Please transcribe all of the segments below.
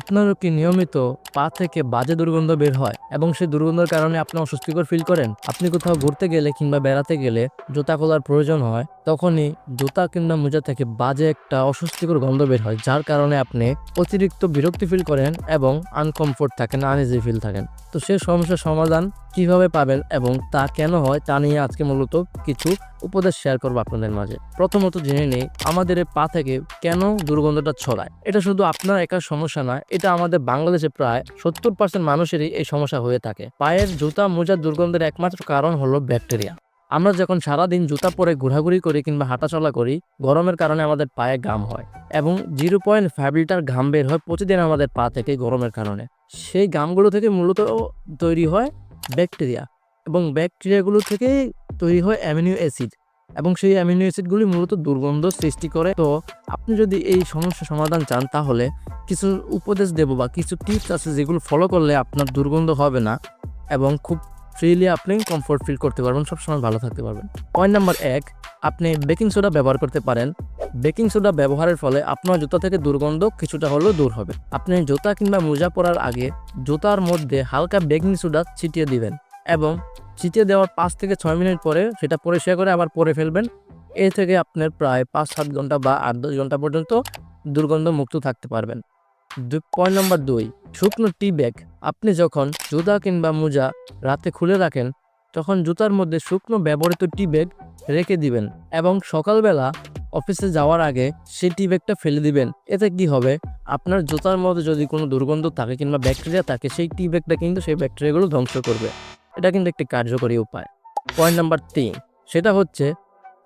আপনারও কি নিয়মিত পা থেকে বাজে দুর্গন্ধ বের হয় এবং সেই দুর্গন্ধের কারণে আপনি অস্বস্তিকর ফিল করেন? আপনি কোথাও ঘুরতে গেলে কিংবা বেড়াতে গেলে জুতা খোলার প্রয়োজন হয়, তখনই জুতা কিংবা মোজা থেকে বাজে একটা অস্বস্তিকর গন্ধ বের হয়, যার কারণে আপনি অতিরিক্ত বিরক্তি ফিল করেন এবং আনকমফোর্ট থাকেন আনইজি ফিল থাকেন। তো সেই সমস্যার সমাধান কীভাবে পাবেন এবং তা কেন হয়, তা নিয়ে আজকে মূলত কিছু উপদেশ শেয়ার করব আপনাদের মাঝে। প্রথমত জেনে নেই, আমাদের পা থেকে কেন দুর্গন্ধটা ছড়ায়? এটা শুধু আপনার একার সমস্যা না এটা আমাদের বাংলাদেশে প্রায় সত্তর পার্সেন্ট মানুষেরই এই সমস্যা হয়ে থাকে। পায়ের জুতা মোজার দুর্গন্ধের একমাত্র কারণ হলো ব্যাকটেরিয়া। আমরা যখন সারাদিন জুতা পরে ঘোরাঘুরি করি কিংবা হাঁটাচলা করি, গরমের কারণে আমাদের পায়ে ঘাম হয় এবং জিরো পয়েন্ট ফাইভ লিটার ঘাম বের হয় প্রতিদিন আমাদের পা থেকে গরমের কারণে। সেই ঘামগুলো থেকে মূলত তৈরি হয় ব্যাকটেরিয়া এবং ব্যাকটেরিয়াগুলো থেকে তৈরি হয় অ্যামিনো অ্যাসিড। এবং সেই অ্যামিনো অ্যাসিডগুলি মূলত দুর্গন্ধ সৃষ্টি করে। তো আপনি যদি এই সমস্যা সমাধান চান, তাহলে কিছু উপদেশ দেব বা কিছু টিপস আছে যেগুলো ফলো করলে আপনার দুর্গন্ধ হবে না এবং খুব ফ্রিলি আপনি কমফোর্ট ফিল করতে পারবেন। সবসময় ভালো থাকতে পারবেন। পয়েন্ট নাম্বার এক, আপনি বেকিং সোডা ব্যবহার করতে পারেন। বেকিং সোডা ব্যবহারের ফলে আপনার জুতা থেকে দুর্গন্ধ কিছুটা হলেও দূর হবে। আপনি জুতা কিংবা মোজা পরার আগে জুতার মধ্যে হালকা বেকিং সোডা ছিটিয়ে দিবেন এবং ছিটিয়ে দেওয়ার পাঁচ থেকে ছয় মিনিট পরে সেটা পরিষ্কার করে আবার পরে ফেলবেন। এ থেকে আপনার প্রায় পাঁচ, সাত ঘণ্টা বা আট, দশ ঘণ্টা পর্যন্ত দুর্গন্ধ মুক্ত থাকতে পারবেন। পয়েন্ট নম্বর দুই, শুকনো টি ব্যাগ। আপনি যখন জুতা কিংবা মোজা রাতে খুলে রাখেন, তখন জুতার মধ্যে শুকনো ব্যবহৃত টি ব্যাগ রেখে দিবেন এবং সকালবেলা অফিসে যাওয়ার আগে সেই টি ব্যাগটা ফেলে দিবেন। এতে কি হবে? আপনার জুতার মধ্যে যদি কোনো দুর্গন্ধ থাকে কিংবা ব্যাকটেরিয়া থাকে, সেই টি ব্যাগটা কিন্তু সেই ব্যাকটেরিয়াগুলো ধ্বংস করবে। এটা কিন্তু একটি কার্যকরী উপায়। পয়েন্ট নাম্বার তিন সেটা হচ্ছে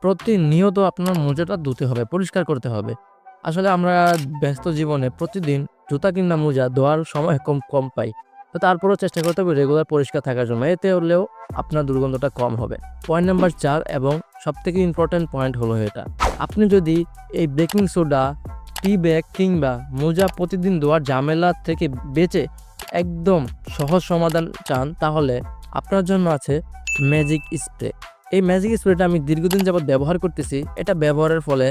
প্রতিনিয়ত আপনার মোজাটা ধুতে হবে, পরিষ্কার করতে হবে। আসলে আমরা ব্যস্ত জীবনে প্রতিদিন জুতা কিংবা মোজা ধোয়ার সময় কম কম পাই। তো তারপরেও চেষ্টা করতে হবে রেগুলার পরিষ্কার থাকার জন্য, এতে হলেও আপনার দুর্গন্ধটা কম হবে। পয়েন্ট নাম্বার চার এবং সবথেকে ইম্পর্ট্যান্ট পয়েন্ট হলো এটা। আপনি যদি এই বেকিং সোডা টি ব্যাগ কিংবা মোজা প্রতিদিন ধোয়ার ঝামেলা থেকে বেঁচে একদম সহজ সমাধান চান, তাহলে আপনার জন্য আছে ম্যাজিক স্প্রে এই ম্যাজিক স্প্রেটা আমি দীর্ঘদিন যাবৎ ব্যবহার করতেছি, এটা ব্যবহারের ফলে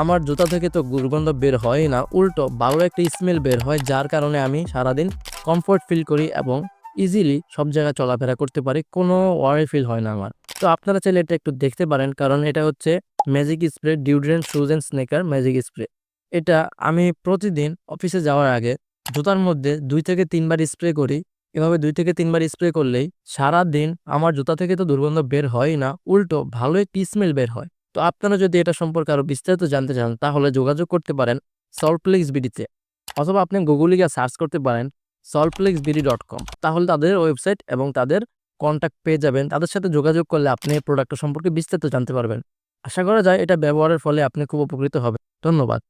আমার জুতা থেকে তো দুর্গন্ধ বের হয় না, উল্টো ভালো একটা স্মেল বের হয়, যার কারণে আমি সারাদিন কমফোর্ট ফিল করি এবং ইজিলি সব জায়গায় চলাফেরা করতে পারি, কোনো ওয়ারি ফিল হয় না আমার। তো আপনারা চাইলে এটা একটু দেখতে পারেন, কারণ এটা হচ্ছে magic spray deodorant shoes and sneaker magic spray এটা আমি প্রতিদিন অফিসে যাওয়ার আগে জুতার মধ্যে দুই থেকে তিনবার স্প্রে করি এভাবে দুই থেকে তিনবার স্প্রে করলেই সারা দিন আমার জুতা থেকে তো দুর্গন্ধ বের হয় না, উল্টো ভালো একটি স্মেল বের হয়। তো আপনারা যদি এটা সম্পর্কে আরও বিস্তারিত জানতে চান, তাহলে যোগাযোগ করতে পারেন সল্টপ্লেক্স বিডিতে অথবা আপনি গুগলে গিয়ে সার্চ করতে পারেন সল্টপ্লেক্স বিডি ডট কম তাহলে তাদের ওয়েবসাইট এবং তাদের কন্ট্যাক্ট পেয়ে যাবেন। তাদের সাথে যোগাযোগ করলে আপনি এই প্রোডাক্টটা সম্পর্কে বিস্তারিত জানতে পারবেন। আশা করা যায় এটা ব্যবহারের ফলে আপনি খুব উপকৃত হবেন। ধন্যবাদ।